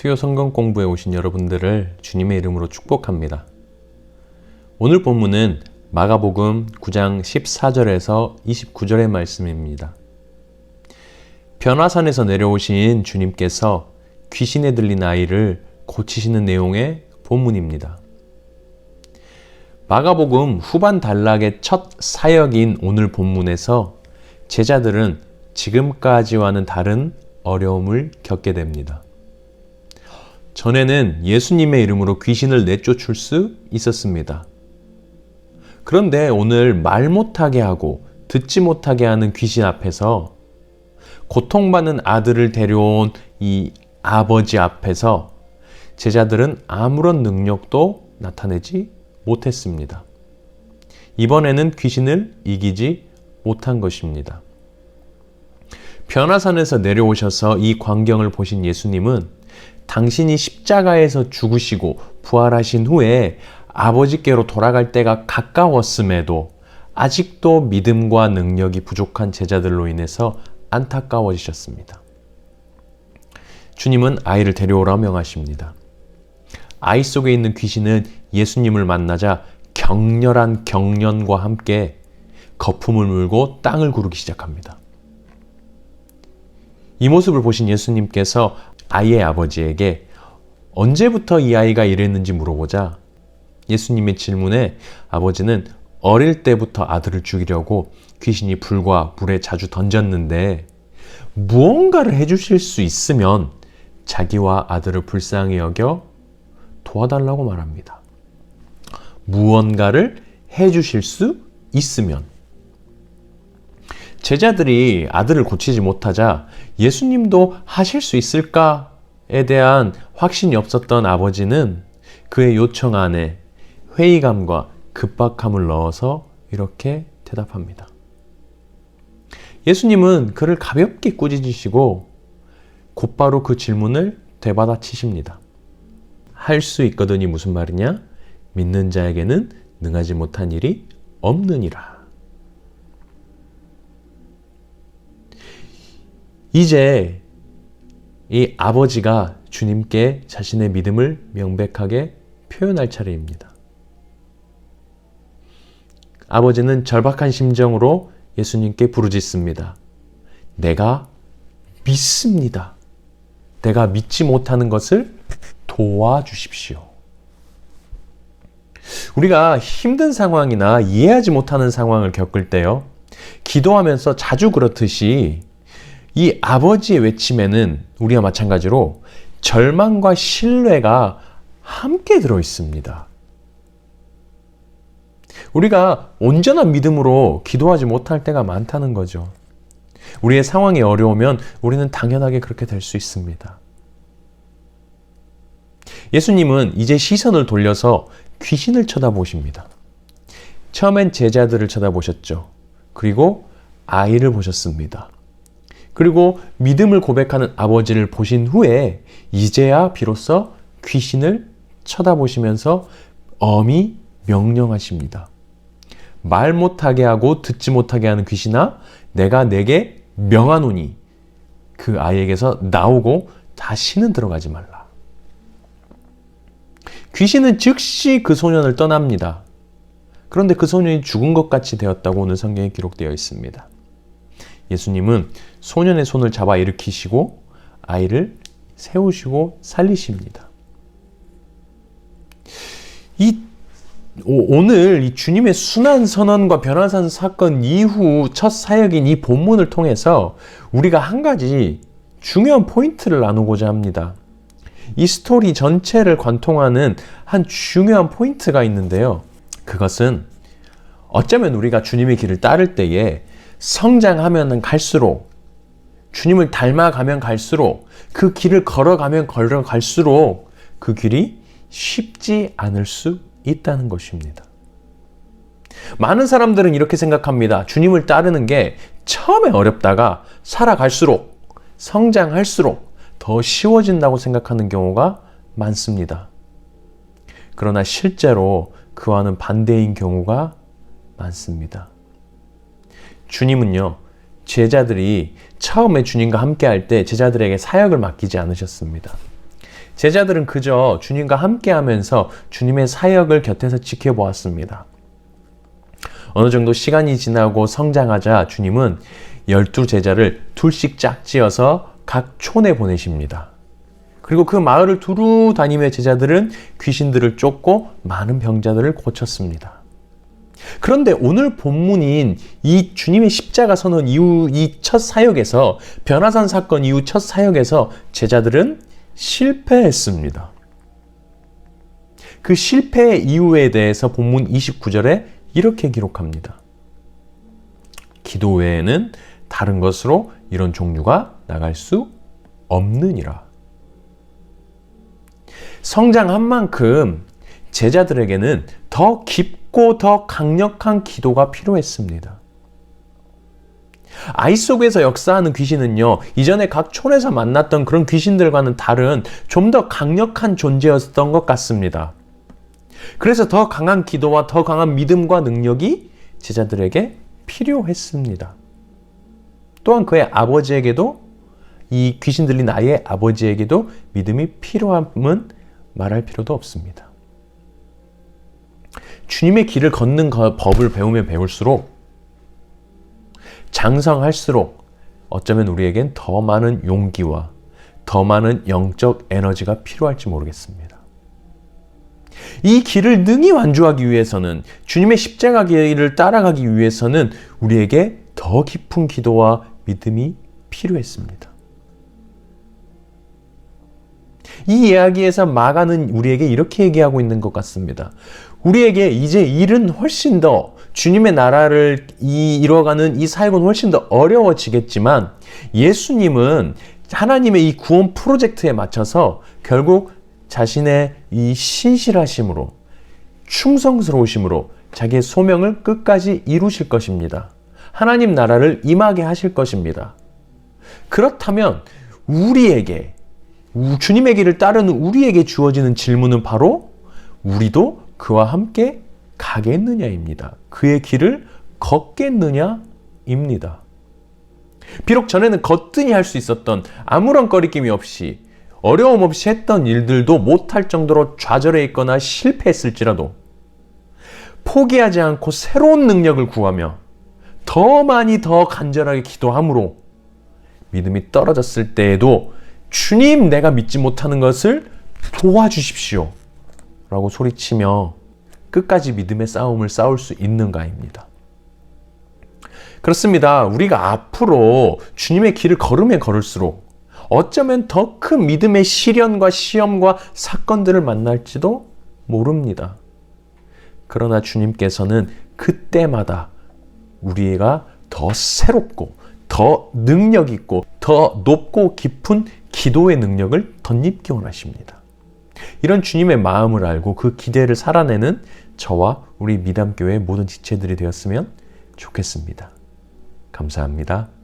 수요 성경 공부에 오신 여러분들을 주님의 이름으로 축복합니다. 오늘 본문은 마가복음 9장 14절에서 29절의 말씀입니다. 변화산에서 내려오신 주님께서 귀신에 들린 아이를 고치시는 내용의 본문입니다. 마가복음 후반 단락의 첫 사역인 오늘 본문에서 제자들은 지금까지와는 다른 어려움을 겪게 됩니다. 전에는 예수님의 이름으로 귀신을 내쫓을 수 있었습니다. 그런데 오늘 말 못하게 하고 듣지 못하게 하는 귀신 앞에서 고통받는 아들을 데려온 이 아버지 앞에서 제자들은 아무런 능력도 나타내지 못했습니다. 이번에는 귀신을 이기지 못한 것입니다. 변화산에서 내려오셔서 이 광경을 보신 예수님은 당신이 십자가에서 죽으시고 부활하신 후에 아버지께로 돌아갈 때가 가까웠음에도 아직도 믿음과 능력이 부족한 제자들로 인해서 안타까워지셨습니다. 주님은 아이를 데려오라 명하십니다. 아이 속에 있는 귀신은 예수님을 만나자 격렬한 경련과 함께 거품을 물고 땅을 구르기 시작합니다. 이 모습을 보신 예수님께서 아이의 아버지에게 언제부터 이 아이가 이랬는지 물어보자 예수님의 질문에 아버지는 어릴 때부터 아들을 죽이려고 귀신이 불과 물에 자주 던졌는데 무언가를 해주실 수 있으면 자기와 아들을 불쌍히 여겨 도와달라고 말합니다. 무언가를 해주실 수 있으면 제자들이 아들을 고치지 못하자 예수님도 하실 수 있을까에 대한 확신이 없었던 아버지는 그의 요청 안에 회의감과 급박함을 넣어서 이렇게 대답합니다. 예수님은 그를 가볍게 꾸짖으시고 곧바로 그 질문을 되받아 치십니다. 할 수 있거든이 무슨 말이냐? 믿는 자에게는 능하지 못한 일이 없느니라. 이제 이 아버지가 주님께 자신의 믿음을 명백하게 표현할 차례입니다. 아버지는 절박한 심정으로 예수님께 부르짖습니다. 내가 믿습니다. 내가 믿지 못하는 것을 도와주십시오. 우리가 힘든 상황이나 이해하지 못하는 상황을 겪을 때요, 기도하면서 자주 그렇듯이 이 아버지의 외침에는 우리와 마찬가지로 절망과 신뢰가 함께 들어 있습니다. 우리가 온전한 믿음으로 기도하지 못할 때가 많다는 거죠. 우리의 상황이 어려우면 우리는 당연하게 그렇게 될 수 있습니다. 예수님은 이제 시선을 돌려서 귀신을 쳐다보십니다. 처음엔 제자들을 쳐다보셨죠. 그리고 아이를 보셨습니다. 그리고 믿음을 고백하는 아버지를 보신 후에 이제야 비로소 귀신을 쳐다보시면서 엄히 명령하십니다. 말 못하게 하고 듣지 못하게 하는 귀신아, 내가 내게 명하노니 그 아이에게서 나오고 다시는 들어가지 말라. 귀신은 즉시 그 소년을 떠납니다. 그런데 그 소년이 죽은 것 같이 되었다고 오늘 성경에 기록되어 있습니다. 예수님은 소년의 손을 잡아 일으키시고 아이를 세우시고 살리십니다. 이 오 늘 이 주님의 순환 선언과 변화산 사건 이후 첫 사역인 이 본문을 통해서 우리가 한 가지 중요한 포인트를 나누고자 합니다. 이 스토리 전체를 관통하는 한 중요한 포인트가 있는데요. 그것은 어쩌면 우리가 주님의 길을 따를 때에 성장하면 갈수록 주님을 닮아가면 갈수록 그 길을 걸어가면 걸어갈수록 그 길이 쉽지 않을 수 있다는 것입니다. 많은 사람들은 이렇게 생각합니다. 주님을 따르는 게 처음에 어렵다가 살아갈수록 성장할수록 더 쉬워진다고 생각하는 경우가 많습니다. 그러나 실제로 그와는 반대인 경우가 많습니다. 주님은요, 제자들이 처음에 주님과 함께 할 때 제자들에게 사역을 맡기지 않으셨습니다. 제자들은 그저 주님과 함께 하면서 주님의 사역을 곁에서 지켜보았습니다. 어느 정도 시간이 지나고 성장하자 주님은 열두 제자를 둘씩 짝지어서 각 촌에 보내십니다. 그리고 그 마을을 두루 다니며 제자들은 귀신들을 쫓고 많은 병자들을 고쳤습니다. 그런데 오늘 본문인 이 주님의 십자가 선언 이후 이 첫 사역에서 변화산 사건 이후 첫 사역에서 제자들은 실패했습니다. 그 실패 이유에 대해서 본문 29절에 이렇게 기록합니다. 기도 외에는 다른 것으로 이런 종류가 나갈 수 없느니라. 성장한 만큼 제자들에게는 더 더 강력한 기도가 필요했습니다. 아이 속에서 역사하는 귀신은요, 이전에 각 촌에서 만났던 그런 귀신들과는 다른 좀 더 강력한 존재였던 것 같습니다. 그래서 더 강한 기도와 더 강한 믿음과 능력이 제자들에게 필요했습니다. 또한 그의 아버지에게도 이 귀신 들린 아이의 아버지에게도 믿음이 필요함은 말할 필요도 없습니다. 주님의 길을 걷는 법을 배우면 배울수록 장성할수록 어쩌면 우리에겐 더 많은 용기와 더 많은 영적 에너지가 필요할지 모르겠습니다. 이 길을 능히 완주하기 위해서는 주님의 십자가 길을 따라가기 위해서는 우리에게 더 깊은 기도와 믿음이 필요했습니다. 이 이야기에서 마가는 우리에게 이렇게 얘기하고 있는 것 같습니다. 우리에게 이제 일은 훨씬 더 주님의 나라를 이뤄가는 이 사역은 훨씬 더 어려워지겠지만 예수님은 하나님의 이 구원 프로젝트에 맞춰서 결국 자신의 이 신실하심으로 충성스러우심으로 자기의 소명을 끝까지 이루실 것입니다. 하나님 나라를 임하게 하실 것입니다. 그렇다면 우리에게 주님의 길을 따르는 우리에게 주어지는 질문은 바로 우리도 그와 함께 가겠느냐입니다. 그의 길을 걷겠느냐입니다. 비록 전에는 거뜬히 할 수 있었던 아무런 거리낌이 없이 어려움 없이 했던 일들도 못할 정도로 좌절해 있거나 실패했을지라도 포기하지 않고 새로운 능력을 구하며 더 많이 더 간절하게 기도함으로 믿음이 떨어졌을 때에도 주님 내가 믿지 못하는 것을 도와주십시오. 라고 소리치며 끝까지 믿음의 싸움을 싸울 수 있는가입니다. 그렇습니다. 우리가 앞으로 주님의 길을 걸으면 걸을수록 어쩌면 더 큰 믿음의 시련과 시험과 사건들을 만날지도 모릅니다. 그러나 주님께서는 그때마다 우리가 더 새롭고 더 능력 있고 더 높고 깊은 기도의 능력을 덧입기 원하십니다. 이런 주님의 마음을 알고 그 기대를 살아내는 저와 우리 미담교회 모든 지체들이 되었으면 좋겠습니다. 감사합니다.